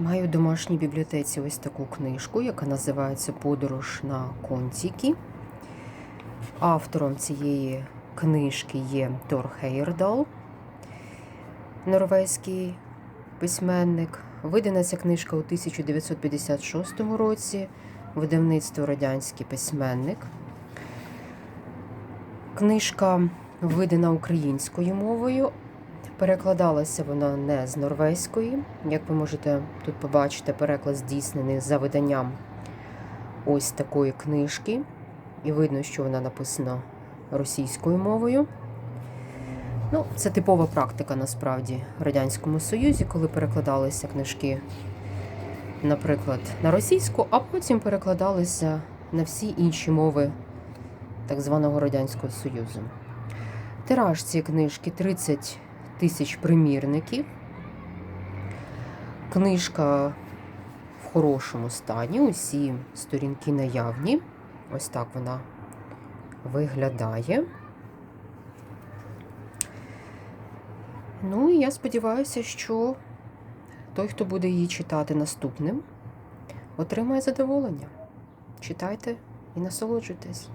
Маю в домашній бібліотеці ось таку книжку, яка називається Подорож на Контікі. Автором цієї книжки є Тор Хейердал, норвезький письменник. Видана ця книжка у 1956 році. Видавництво Радянський письменник. Книжка видана українською мовою. Перекладалася вона не з норвезької. Як ви можете тут побачити, переклад здійснений за виданням ось такої книжки. І видно, що вона написана російською мовою. Ну, це типова практика насправді в Радянському Союзі, коли перекладалися книжки, наприклад, на російську, а потім перекладалися на всі інші мови так званого Радянського Союзу. Тираж цієї книжки 30 тисяч примірників. Книжка в хорошому стані, усі сторінки наявні. Ось так вона виглядає. Ну і я сподіваюся, що той, хто буде її читати наступним, отримає задоволення. Читайте і насолоджуйтесь.